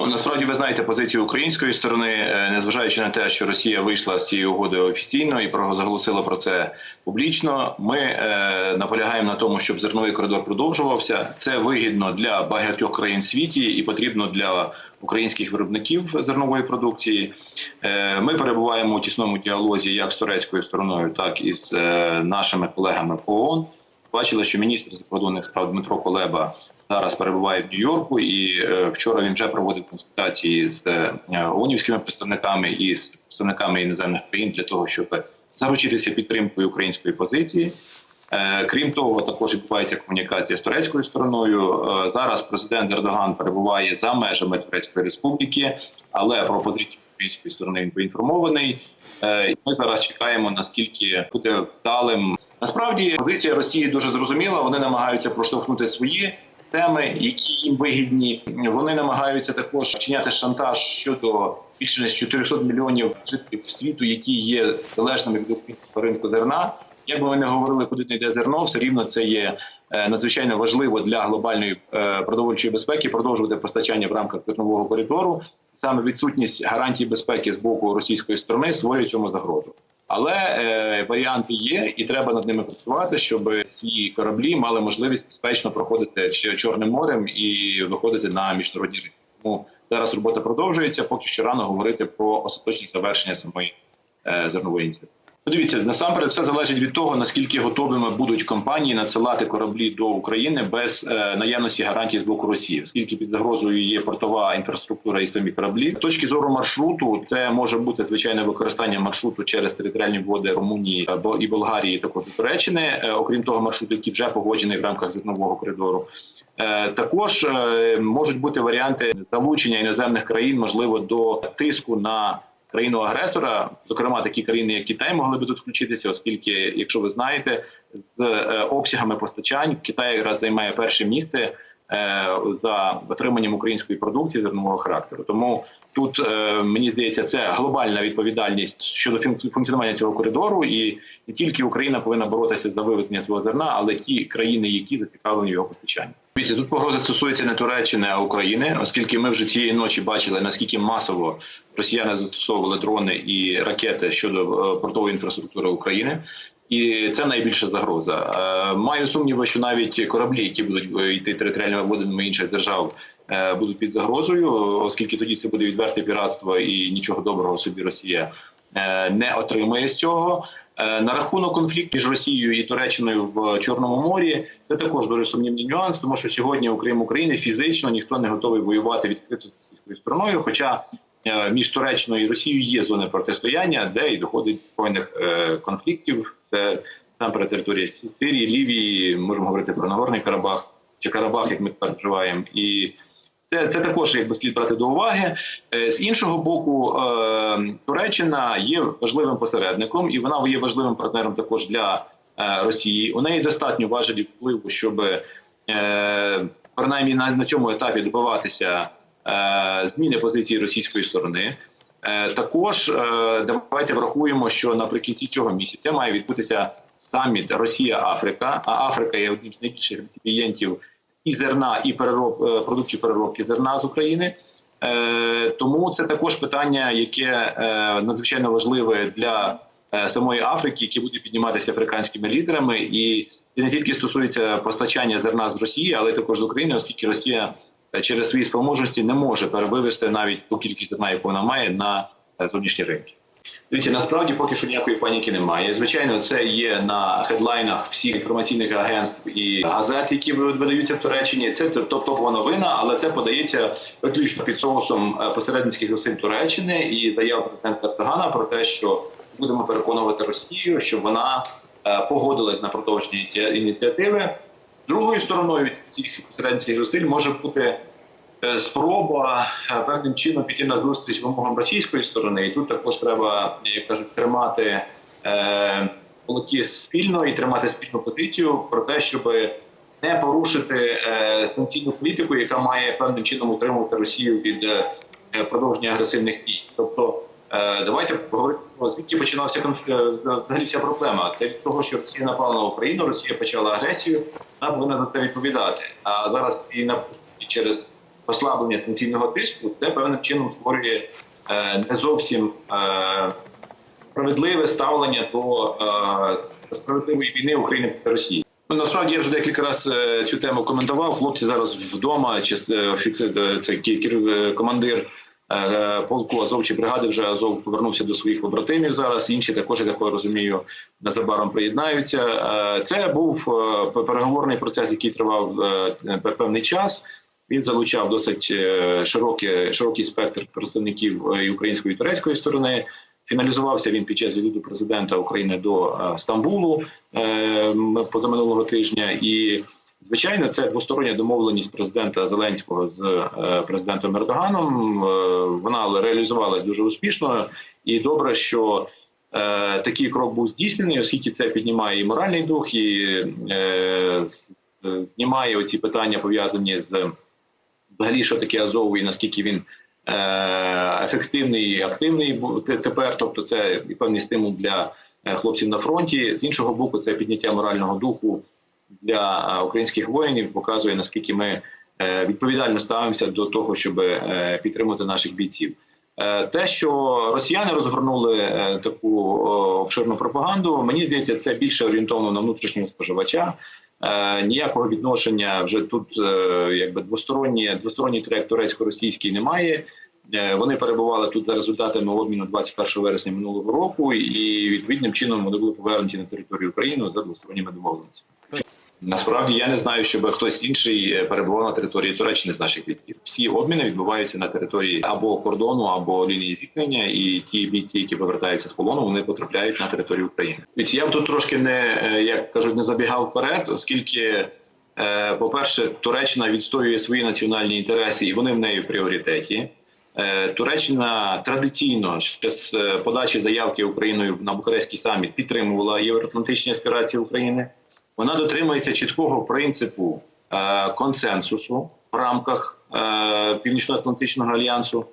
Ну насправді ви знаєте позицію української сторони, е, незважаючи на те, що Росія вийшла з цієї угоди офіційно і заголосила про це публічно. Ми е, наполягаємо на тому, щоб зерновий коридор продовжувався. Це вигідно для багатьох країн світі і потрібно для українських виробників зернової продукції. Е, ми перебуваємо у тісному діалозі як з турецькою стороною, так і з е, нашими колегами по ООН. Бачили, що міністр закордонних справ Дмитро Колеба зараз перебуває в Нью-Йорку, і е, вчора він вже проводив консультації з е, ООНівськими представниками і з представниками іноземних країн для того, щоб заручитися підтримкою української позиції. Е, Крім того, також відбувається комунікація з турецькою стороною. Е, Зараз президент Ердоган перебуває за межами Турецької республіки, але про позицію української сторони він поінформований. Е, Ми зараз чекаємо, наскільки буде вдалим. Насправді позиція Росії дуже зрозуміла. Вони намагаються проштовхнути свої теми, які їм вигідні. Вони намагаються також вчиняти шантаж щодо більше ніж 400 мільйонів жителів світу, які є залежними від ринку зерна. Як би ми не говорили, куди не йде зерно, все рівно це є е, надзвичайно важливо для глобальної е, продовольчої безпеки продовжувати постачання в рамках зернового коридору. Саме відсутність гарантій безпеки з боку російської сторони створює цьому загрозу. Але е, варіанти є, і треба над ними працювати, щоб ці кораблі мали можливість безпечно проходити ще Чорним морем і виходити на міжнародні ринки. Тому зараз робота продовжується. Поки що рано говорити про остаточні завершення самої е, зернової ініціативи. Ну, Дивіться, насамперед все залежить від того, наскільки готовими будуть компанії надсилати кораблі до України без е, наявності гарантій з боку Росії, оскільки під загрозою є портова інфраструктура і самі кораблі. З точки зору маршруту, це може бути звичайне використання маршруту через територіальні води Румунії е, Бо- і Болгарії, також Туреччини, е, окрім того, маршрут, який вже погоджений в рамках зернового коридору. Е, Також е, можуть бути варіанти залучення іноземних країн, можливо, до тиску на країну агресора, зокрема такі країни, як Китай, могли би тут включитися, оскільки, якщо ви знаєте, з е, обсягами постачань Китай якраз займає перше місце е, за отриманням української продукції зернового характеру. Тому тут е, мені здається, це глобальна відповідальність щодо функціонування цього коридору, і не тільки Україна повинна боротися за вивезення свого зерна, але ті країни, які зацікавлені в його постачанні. Тут погрози стосується не Туреччини, а України, оскільки ми вже цієї ночі бачили наскільки масово росіяни застосовували дрони і ракети щодо е, портової інфраструктури України. І це найбільша загроза. Е, Маю сумніви, що навіть кораблі, які будуть йти територіальними водами інших держав, будуть під загрозою, оскільки тоді це буде відверте піратство і нічого доброго собі Росія е, не отримає з цього. Е, На рахунок конфлікту між Росією і Туреччиною в Чорному морі це також дуже сумнівний нюанс, тому що сьогодні, окрім України, фізично ніхто не готовий воювати відкрито російською стороною. Хоча е, між Туреччиною і Росією є зони протистояння, де і доходить до збройних е, конфліктів. Це сам про території Сирії, Лівії, можемо говорити про Нагорний Карабах чи Карабах, як ми тепер вживаємо, і це, це також якби слід брати до уваги. Е, З іншого боку, е, Туреччина є важливим посередником, і вона є важливим партнером також для е, Росії. У неї достатньо важелів впливу, щоб принаймні на, цьому етапі добиватися зміни позиції російської сторони. Також давайте врахуємо, що наприкінці цього місяця має відбутися саміт Росія-Африка. А Африка є одним з найбільших реципієнтів і зерна, і перероб е, продуктів переробки зерна з України. Е, Тому це також питання, яке е, надзвичайно важливе для самої Африки, яке буде підніматися африканськими лідерами, і це не тільки стосується постачання зерна з Росії, але й також з України, оскільки Росія через свої спроможності не може перевивести навіть ту кількість зерна, яку вона має на зовнішні ринки. Дивіться, насправді поки що ніякої паніки немає. Звичайно, це є на хедлайнах всіх інформаційних агентств і газет, які видаються в Туреччині. Це топ-топова новина, але це подається виключно під соусом е, посередницьких зусиль Туреччини і заяв президента Ердогана про те, що будемо переконувати Росію, щоб вона е, погодилась на продовження ініці- ініціативи. Другою стороною цих посередницьких зусиль може бути спроба е, певним чином піти на зустріч вимогам російської сторони, і тут також треба, як кажуть, тримати е, кулаки спільно і тримати спільну позицію про те, щоб не порушити е, санкційну політику, яка має певним чином утримувати Росію від е, продовження агресивних дій. Тобто, е, давайте поговоримо звідки починався конфлікт взагалі вся проблема. Це від того, що Росія напала на Україну, Росія почала агресію, вона повинна за це відповідати. А зараз і на через послаблення санкційного тиску, це певним чином створює е, не зовсім е, справедливе ставлення до е, справедливої війни України проти Росії. Ну, насправді я вже декілька разів цю тему коментував. Хлопці зараз вдома, чи офіцер, це командир полку Азов чи бригади вже Азов повернувся до своїх побратимів зараз. Інші також, я розумію, незабаром приєднаються. Це був переговорний процес, який тривав певний час. Він залучав досить е, широкий, широкий спектр представників е, і української і турецької сторони. Фіналізувався він під час візиту президента України до е, Стамбулу позаминулого тижня. І звичайно, це двостороння домовленість президента Зеленського з президентом Ердоганом. Вона реалізувалась дуже успішно, і добре, що такий крок був здійснений, оскільки це піднімає і моральний дух, і знімає оці питання пов'язані з взагалі, що таке Азов і наскільки він е, ефективний і активний тепер. Тобто, це і певний стимул для е, хлопців на фронті. З іншого боку, це підняття морального духу для е, українських воїнів, показує наскільки ми відповідально ставимося до того, щоб підтримати наших бійців. Те, що росіяни розгорнули таку обширну пропаганду, мені здається, це більше орієнтовано на внутрішнього споживача. Е, Ніякого відношення вже тут, е, якби двосторонні, двосторонній трек турецько-російський немає. Е, Вони перебували тут за результатами обміну 21 вересня минулого року, і відповідним чином вони були повернуті на територію України за двосторонніми домовленостями. Насправді я не знаю, щоб хтось інший е, перебував на території Туреччини з наших бійців. Всі обміни відбуваються на території або кордону, або лінії зіткнення, і ті бійці, які повертаються з полону, вони потрапляють на територію України. Дивіться, Я б тут трошки не е, як кажуть, не забігав вперед, оскільки, е, по-перше, Туреччина відстоює свої національні інтереси, і вони в неї в пріоритеті. Туреччина традиційно ще з подачі заявки Україною на Бухарестський саміт підтримувала євроатлантичні аспірації України. Вона дотримується чіткого принципу е, консенсусу в рамках е, Північно-Атлантичного альянсу,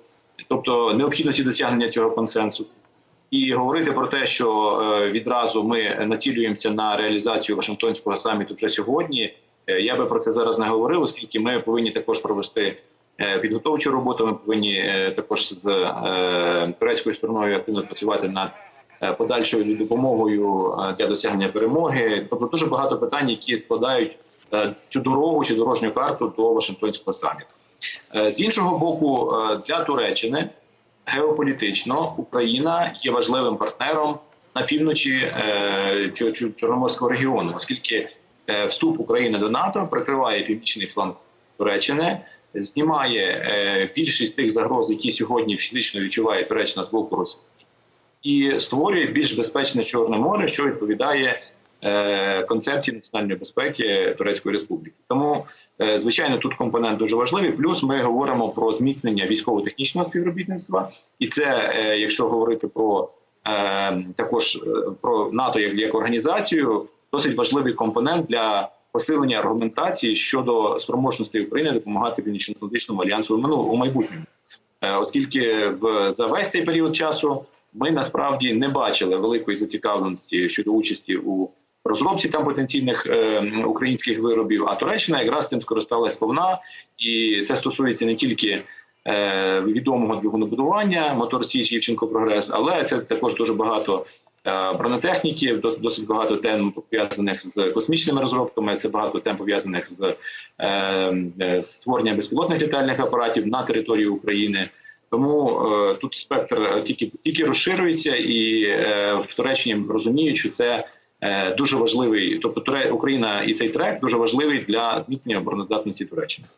тобто необхідності досягнення цього консенсусу. І говорити про те, що е, відразу ми націлюємося на реалізацію Вашингтонського саміту вже сьогодні. е, Я би про це зараз не говорив, оскільки ми повинні також провести е, підготовчу роботу. Ми повинні е, також з е, турецькою стороною активно працювати над подальшою допомогою е, для досягнення перемоги. Тобто дуже багато питань, які складають е, цю дорогу чи дорожню карту до Вашингтонського саміту. Е, З іншого боку, е, для Туреччини геополітично Україна є важливим партнером на півночі е, Чор- Чор- Чорноморського регіону, оскільки е, вступ України до НАТО прикриває північний фланг Туреччини, знімає е, більшість тих загроз, які сьогодні фізично відчуває Туреччина з боку Росії, і створює більш безпечне Чорне море, що відповідає е, концепції національної безпеки Турецької Республіки. Тому Е, Звичайно, тут компонент дуже важливий. Плюс ми говоримо про зміцнення військово-технічного співробітництва, і це, е, якщо говорити про е, також про НАТО як, як організацію, досить важливий компонент для посилення аргументації щодо спроможності України допомагати Північно-Атлантичному альянсу у майбутньому, оскільки в за весь цей період часу ми насправді не бачили великої зацікавленості щодо участі у розробці там потенційних е, українських виробів. А Туреччина якраз цим скористалась сповна, і це стосується не тільки е, відомого двигунобудування мотор Січ Євченко Прогрес, але це також дуже багато е, бронетехніки, досить багато тем пов'язаних з космічними розробками. Це багато тем пов'язаних з е, е, створенням безпілотних літальних апаратів на території України. Тому е, тут спектр е, тільки тільки розширюється, і е, в Туреччині розуміють, що це е, дуже важливий, тобто Туре- Україна і цей трек дуже важливий для зміцнення обороноздатності Туреччини.